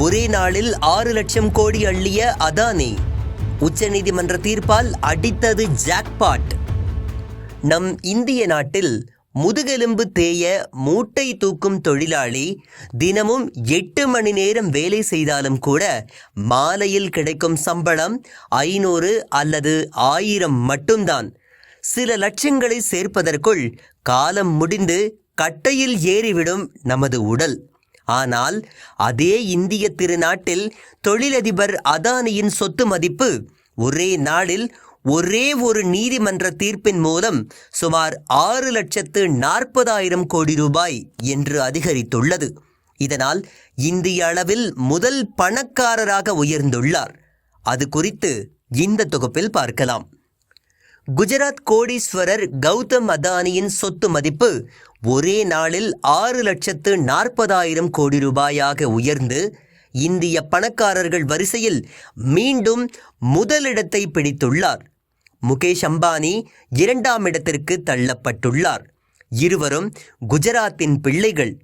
ஒரே நாளில் ஆறு லட்சம் கோடி அள்ளிய அதானி. உச்சநீதிமன்ற தீர்ப்பால் அடித்தது ஜாக்பாட் நம் இந்திய நாட்டில் முதுகெலும்பு தேய மூட்டை தூக்கும் தொழிலாளி தினமும் எட்டு மணி நேரம் வேலை செய்தாலும் கூட மாலையில் கிடைக்கும் சம்பளம் ஐநூறு அல்லது ஆயிரம் மட்டும்தான். சில லட்சங்களை சேர்ப்பதற்குள் காலம் முடிந்து கட்டையில் ஏறிவிடும் நமது உடல். ஆனால் அதே இந்திய திருநாட்டில் தொழிலதிபர் அதானியின் சொத்து மதிப்பு ஒரே நாளில் ஒரே ஒரு நீதிமன்ற தீர்ப்பின் மூலம் சுமார் ஆறு லட்சத்து நாற்பதாயிரம் கோடி ரூபாய் என்று அதிகரித்துள்ளது. இதனால் இந்திய அளவில் முதல் பணக்காரராக உயர்ந்துள்ளார். அது குறித்து இந்த தொகுப்பில் பார்க்கலாம். குஜராத் கோடீஸ்வரர் கௌதம் அதானியின் சொத்து மதிப்பு ஒரே நாளில் ஆறு லட்சத்து நாற்பதாயிரம் கோடி ரூபாயாக உயர்ந்து இந்திய பணக்காரர்கள் வரிசையில் மீண்டும் முதலிடத்தை பிடித்துள்ளார். முகேஷ் அம்பானி இரண்டாம் இடத்திற்கு தள்ளப்பட்டுள்ளார். இருவரும் குஜராத்தின் பிள்ளைகள்.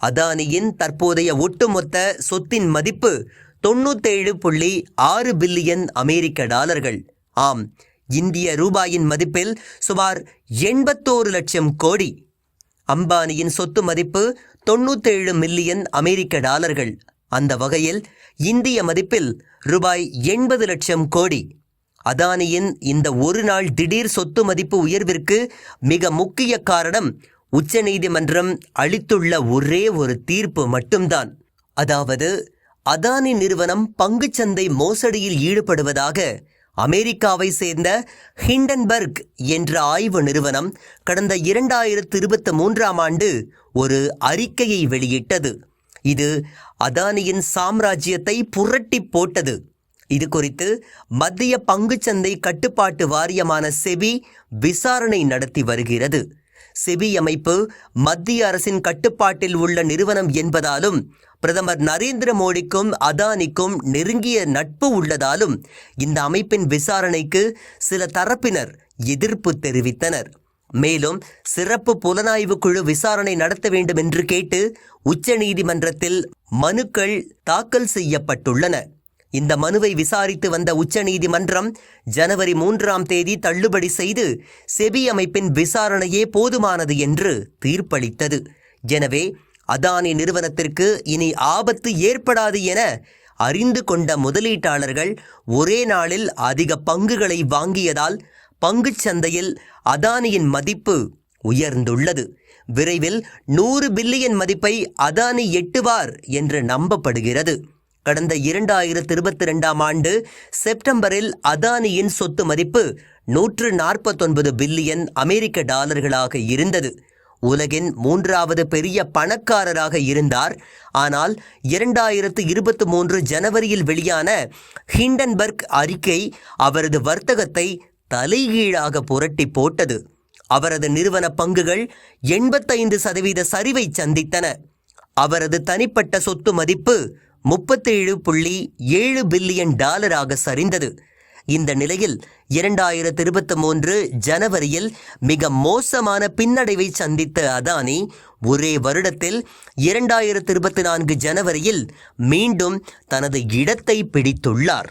அதானியின் தற்போதைய ஒட்டுமொத்த சொத்தின் மதிப்பு தொண்ணூத்தேழு புள்ளி ஆறு பில்லியன் அமெரிக்க டாலர்கள். ஆம் இந்திய ரூபாயின் மதிப்பில் சுமார் எண்பத்தோரு லட்சம் கோடி. அம்பானியின் சொத்து மதிப்பு தொண்ணூத்தேழு மில்லியன் அமெரிக்க டாலர்கள். அந்த வகையில் இந்திய மதிப்பில் ரூபாய் எண்பது லட்சம் கோடி. அதானியின் இந்த ஒரு நாள் திடீர் சொத்து மதிப்பு உயர்விற்கு மிக முக்கிய காரணம் உச்சநீதிமன்றம் அளித்துள்ள ஒரே ஒரு தீர்ப்பு மட்டும்தான். அதாவது அதானி நிறுவனம் பங்குச்சந்தை மோசடியில் ஈடுபடுவதாக அமெரிக்காவை சேர்ந்த ஹிண்டன்பர்க் என்ற ஆய்வு நிறுவனம் கடந்த இரண்டாயிரத்து இருபத்தி மூன்றாம் ஆண்டு ஒரு அறிக்கையை வெளியிட்டது. இது அதானியின் சாம்ராஜ்யத்தை புரட்டி போட்டது. இது குறித்து மத்திய பங்குச்சந்தை கட்டுப்பாட்டு வாரியமான செபி விசாரணை நடத்தி வருகிறது. செபி அமைப்பு மத்திய அரசின் கட்டுப்பாட்டில் உள்ள நிறுவனம் என்பதாலும் பிரதமர் நரேந்திர மோடிக்கும் அதானிக்கும் நெருங்கிய நட்பு உள்ளதாலும் இந்த அமைப்பின் விசாரணைக்கு சில தரப்பினர் எதிர்ப்பு தெரிவித்தனர். மேலும் சிறப்பு புலனாய்வு குழு விசாரணை நடத்த வேண்டும் என்று கேட்டு உச்சநீதிமன்றத்தில் மனுக்கள் தாக்கல் செய்யப்பட்டுள்ளன. இந்த மனுவை விசாரித்து வந்த உச்சநீதிமன்றம் ஜனவரி மூன்றாம் தேதி தள்ளுபடி செய்து செபி அமைப்பின் விசாரணையே போதுமானது என்று தீர்ப்பளித்தது. எனவே அதானி நிறுவனத்திற்கு இனி ஆபத்து ஏற்படாது என அறிந்து கொண்ட முதலீட்டாளர்கள் ஒரே நாளில் அதிக பங்குகளை வாங்கியதால் பங்குச் சந்தையில் அதானியின் மதிப்பு உயர்ந்துள்ளது. விரைவில் நூறு பில்லியன் மதிப்பை அதானி எட்டுவார் என்று நம்பப்படுகிறது. கடந்த இரண்டாயிரத்து இருபத்தி ரெண்டாம் ஆண்டு செப்டம்பரில் அதானியின் சொத்து மதிப்பு நூற்று நாற்பத்தொன்பது பில்லியன் அமெரிக்க டாலர்களாக இருந்தது. உலகின் மூன்றாவது பெரிய பணக்காரராக இருந்தார். ஆனால் இரண்டாயிரத்து இருபத்தி மூன்று ஜனவரியில் வெளியான ஹிண்டன்பர்க் அறிக்கை அவரது வர்த்தகத்தை தலைகீழாக புரட்டி போட்டது. அவரது நிறுவன பங்குகள் எண்பத்தைந்து சதவீத சரிவை சந்தித்தன. அவரது தனிப்பட்ட சொத்து மதிப்பு முப்பத்தேழு புள்ளி ஏழு பில்லியன் டாலராக சரிந்தது. இந்த நிலையில் இரண்டாயிரத்து இருபத்தி மூன்று ஜனவரியில் மிக மோசமான பின்னடைவை சந்தித்த அதானி ஒரே வருடத்தில் இரண்டாயிரத்து இருபத்தி நான்கு ஜனவரியில் மீண்டும் தனது இடத்தை பிடித்துள்ளார்.